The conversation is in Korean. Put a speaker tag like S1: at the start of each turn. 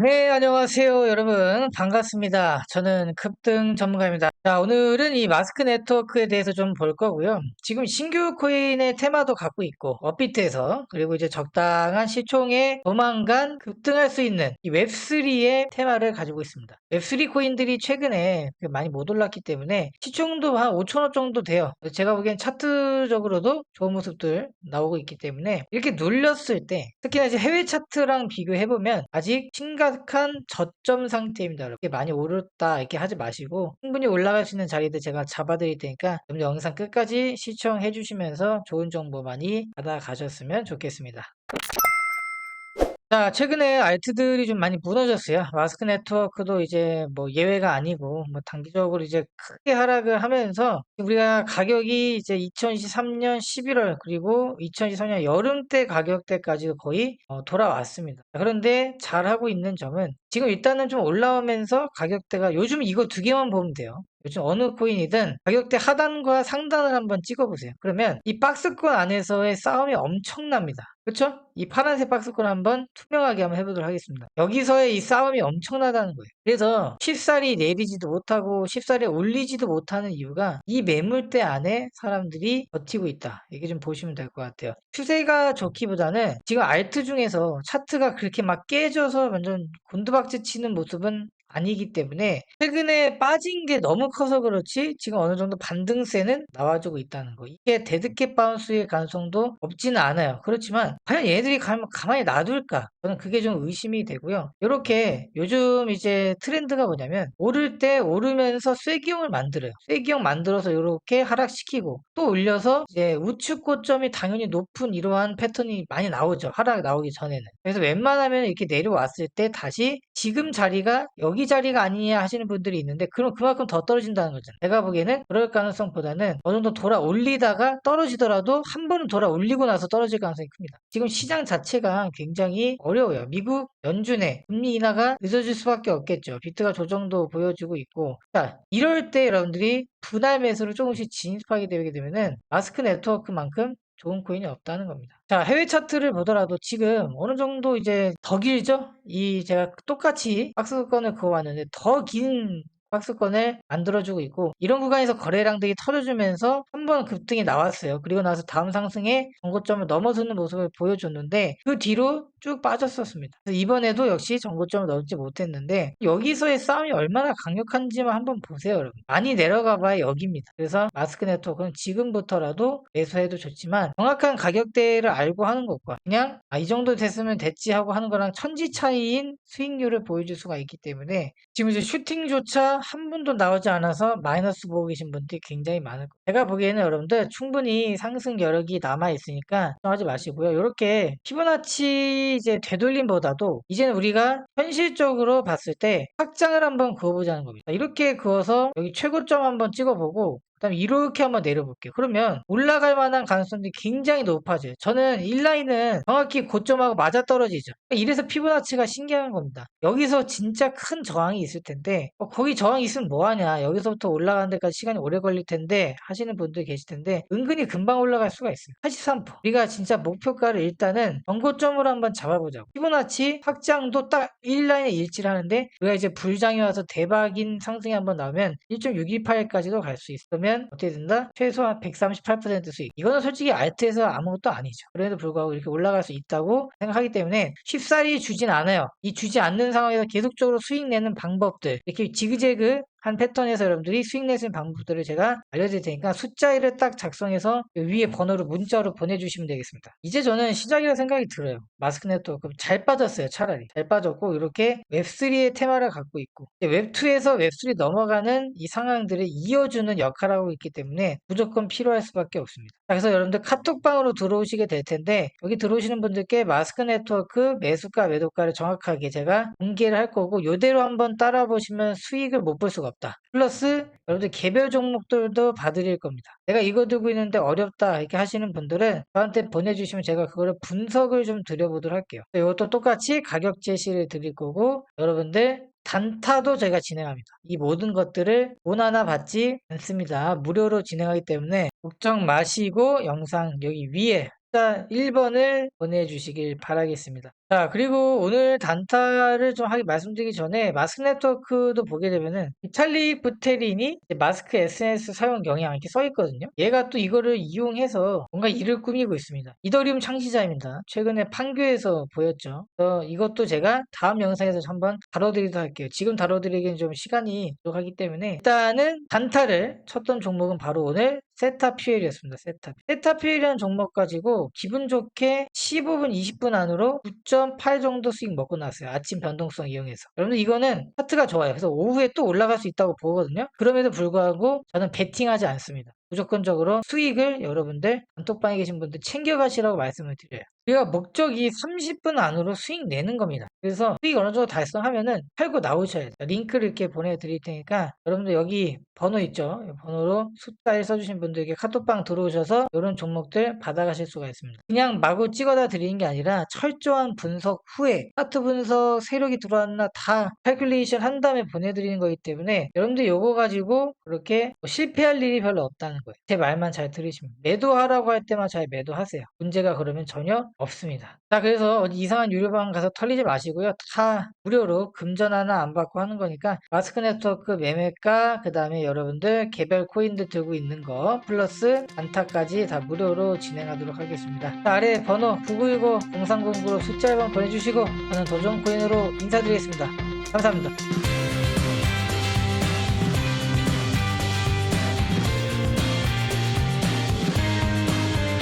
S1: 네, 안녕하세요, 여러분. 반갑습니다. 저는 급등 전문가입니다. 자, 오늘은 이 마스크 네트워크에 대해서 좀 볼 거고요. 지금 신규 코인의 테마도 갖고 있고, 업비트에서, 그리고 이제 적당한 시총에 조만간 급등할 수 있는 이 웹3의 테마를 가지고 있습니다. 웹3 코인들이 최근에 많이 못 올랐기 때문에 시총도 한 5천원 정도 돼요. 제가 보기엔 차트적으로도 좋은 모습들 나오고 있기 때문에 이렇게 눌렸을 때, 특히나 이제 해외 차트랑 비교해보면 아직 심각한 저점 상태입니다. 이렇게 많이 오르다 이렇게 하지 마시고 충분히 올라갈 수 있는 자리들 제가 잡아드릴 테니까 영상 끝까지 시청해 주시면서 좋은 정보 많이 받아가셨으면 좋겠습니다. 자, 최근에 알트들이 좀 많이 무너졌어요. 마스크 네트워크도 이제 뭐 예외가 아니고, 뭐 단기적으로 이제 크게 하락을 하면서, 우리가 가격이 이제 2023년 11월, 그리고 2023년 여름 때 가격대까지 거의 어, 돌아왔습니다. 그런데 잘하고 있는 점은, 지금 일단은 좀 올라오면서 가격대가 요즘 이거 두 개만 보면 돼요. 요즘 어느 코인이든 가격대 하단과 상단을 한번 찍어보세요. 그러면 이 박스권 안에서의 싸움이 엄청납니다. 그렇죠? 이 파란색 박스권 한번 투명하게 한번 해보도록 하겠습니다. 여기서의 이 싸움이 엄청나다는 거예요. 그래서 쉽사리 내리지도 못하고 쉽사리 올리지도 못하는 이유가 이 매물대 안에 사람들이 버티고 있다. 이게 좀 보시면 될 것 같아요. 추세가 좋기보다는 지금 알트 중에서 차트가 그렇게 막 깨져서 완전 곤두박질 치는 모습은 아니기 때문에 최근에 빠진 게 너무 커서 그렇지 지금 어느 정도 반등세는 나와주고 있다는 거. 이게 데드캣 바운스의 가능성도 없지는 않아요. 그렇지만 과연 얘네들이 가만히 놔둘까? 저는 그게 좀 의심이 되고요. 이렇게 요즘 이제 트렌드가 뭐냐면 오를 때 오르면서 쐐기형을 만들어요. 쐐기형 만들어서 이렇게 하락시키고 또 올려서 이제 우측 고점이 당연히 높은 이러한 패턴이 많이 나오죠. 하락 나오기 전에는. 그래서 웬만하면 이렇게 내려왔을 때 다시 지금 자리가 여기 자리가 아니냐 하시는 분들이 있는데 그럼 그만큼 더 떨어진다는 거잖아요. 제가 보기에는 그럴 가능성보다는 어느 정도 돌아 올리다가 떨어지더라도 한 번은 돌아 올리고 나서 떨어질 가능성이 큽니다. 지금 시장 자체가 굉장히 어려워요. 미국 연준의 금리 인하가 늦어질 수밖에 없겠죠. 비트가 조정도 보여주고 있고 자 이럴 때 여러분들이 분할 매수를 조금씩 진입하게 되게 되면은 마스크 네트워크만큼 좋은 코인이 없다는 겁니다. 자, 해외 차트를 보더라도 지금 어느 정도 이제 더 길죠? 이 제가 똑같이 박스권을 그어왔는데 더긴 박스권을 만들어주고 있고 이런 구간에서 거래량들이 터져주면서 한 번 급등이 나왔어요. 그리고 나서 다음 상승에 정고점을 넘어서는 모습을 보여줬는데 그 뒤로 쭉 빠졌었습니다. 이번에도 역시 정고점을 넘지 못했는데 여기서의 싸움이 얼마나 강력한지만 한번 보세요 여러분. 많이 내려가 봐야 여기입니다. 그래서 마스크 네트워크는 지금부터라도 매수해도 좋지만 정확한 가격대를 알고 하는 것과 그냥 아, 이 정도 됐으면 됐지 하고 하는 거랑 천지 차이인 수익률을 보여줄 수가 있기 때문에 지금 이제 슈팅조차 한 분도 나오지 않아서 마이너스 보고 계신 분들이 굉장히 많을 거예요. 제가 보기에는 여러분들 충분히 상승 여력이 남아 있으니까 하지 마시고요. 이렇게 피보나치 이제 되돌림보다도 이제는 우리가 현실적으로 봤을 때 확장을 한번 그어보자는 겁니다. 이렇게 그어서 여기 최고점 한번 찍어보고 그다음에 이렇게 한번 내려볼게요. 그러면 올라갈 만한 가능성이 굉장히 높아져요. 저는 1라인은 정확히 고점하고 맞아떨어지죠. 이래서 피부나치가 신기한 겁니다. 여기서 진짜 큰 저항이 있을 텐데 어, 거기 저항이 있으면 뭐하냐. 여기서부터 올라가는 데까지 시간이 오래 걸릴 텐데 하시는 분들 계실 텐데 은근히 금방 올라갈 수가 있어요. 83%. 우리가 진짜 목표가를 일단은 정고점으로 한번 잡아보자고. 피부나치 확장도 딱 1라인에 일치를 하는데 우리가 이제 불장이 와서 대박인 상승이 한번 나오면 1.628까지도 갈 수 있으면 그러면 어떻게 된다? 최소한 138% 수익. 이거는 솔직히 알트에서 아무것도 아니죠. 그래도 불구하고 이렇게 올라갈 수 있다고 생각하기 때문에 쉽사리 주진 않아요. 이 주지 않는 상황에서 계속적으로 수익 내는 방법들 이렇게 지그재그 한 패턴에서 여러분들이 수익 내는 방법들을 제가 알려드릴 테니까 숫자를 딱 작성해서 위에 번호를 문자로 보내주시면 되겠습니다. 이제 저는 시작이라 생각이 들어요. 마스크 네트워크 잘 빠졌어요. 차라리 잘 빠졌고 이렇게 웹3의 테마를 갖고 있고 웹2에서 웹3 넘어가는 이 상황들을 이어주는 역할을 하고 있기 때문에 무조건 필요할 수밖에 없습니다. 그래서 여러분들 카톡방으로 들어오시게 될 텐데 여기 들어오시는 분들께 마스크 네트워크 매수가 매도가를 정확하게 제가 공개를 할 거고 이대로 한번 따라 보시면 수익을 못 볼 수가 없다. 플러스 여러분들 개별 종목들도 봐드릴 겁니다. 내가 이거 들고 있는데 어렵다 이렇게 하시는 분들은 저한테 보내주시면 제가 그거를 분석을 좀 드려보도록 할게요. 이것도 똑같이 가격 제시를 드릴 거고 여러분들 단타도 제가 진행합니다. 이 모든 것들을 돈 하나 받지 않습니다. 무료로 진행하기 때문에 걱정 마시고 영상 여기 위에 숫자 1번을 보내주시길 바라겠습니다. 자, 그리고 오늘 단타를 좀 하기 말씀드리기 전에 마스크 네트워크도 보게 되면은 비탈릭 부테린이 마스크 SNS 사용 영향 이렇게 써 있거든요. 얘가 또 이거를 이용해서 뭔가 일을 꾸미고 있습니다. 이더리움 창시자입니다. 최근에 판교에서 보였죠. 그래서 이것도 제가 다음 영상에서 한번 다뤄드리도록 할게요. 지금 다뤄드리기엔 좀 시간이 부족하기 때문에 일단은 단타를 쳤던 종목은 바로 오늘 세타퓨엘이었습니다. 세타. 세타퓨엘이라는 종목 가지고 기분 좋게 15분, 20분 안으로 9.8 정도 수익 먹고 나왔어요. 아침 변동성 이용해서. 여러분들 이거는 차트가 좋아요. 그래서 오후에 또 올라갈 수 있다고 보거든요. 그럼에도 불구하고 저는 베팅하지 않습니다. 무조건적으로 수익을 여러분들 단톡방에 계신 분들 챙겨가시라고 말씀을 드려요. 우리가 목적이 30분 안으로 수익 내는 겁니다. 그래서 수익 어느 정도 달성하면은 팔고 나오셔야 돼요. 링크를 이렇게 보내드릴 테니까 여러분들 여기 번호 있죠? 이 번호로 숫자에 써주신 분들에게 카톡방 들어오셔서 이런 종목들 받아가실 수가 있습니다. 그냥 마구 찍어다 드리는 게 아니라 철저한 분석 후에 차트 분석 세력이 들어왔나 다 칼큘레이션 한 다음에 보내드리는 거기 때문에 여러분들 요거 가지고 그렇게 뭐 실패할 일이 별로 없다는 거예요. 제 말만 잘 들으시면 매도하라고 할 때만 잘 매도하세요. 문제가 그러면 전혀 없습니다. 자 그래서 이상한 유료방 가서 털리지 마시고요. 다 무료로 금전 하나 안 받고 하는 거니까 마스크 네트워크 매매가 그 다음에 여러분들 개별 코인들 들고 있는 거 플러스 단타까지 다 무료로 진행하도록 하겠습니다. 자, 아래 번호 9910-0309로 숫자 1번 보내주시고 저는 도전코인으로 인사드리겠습니다. 감사합니다.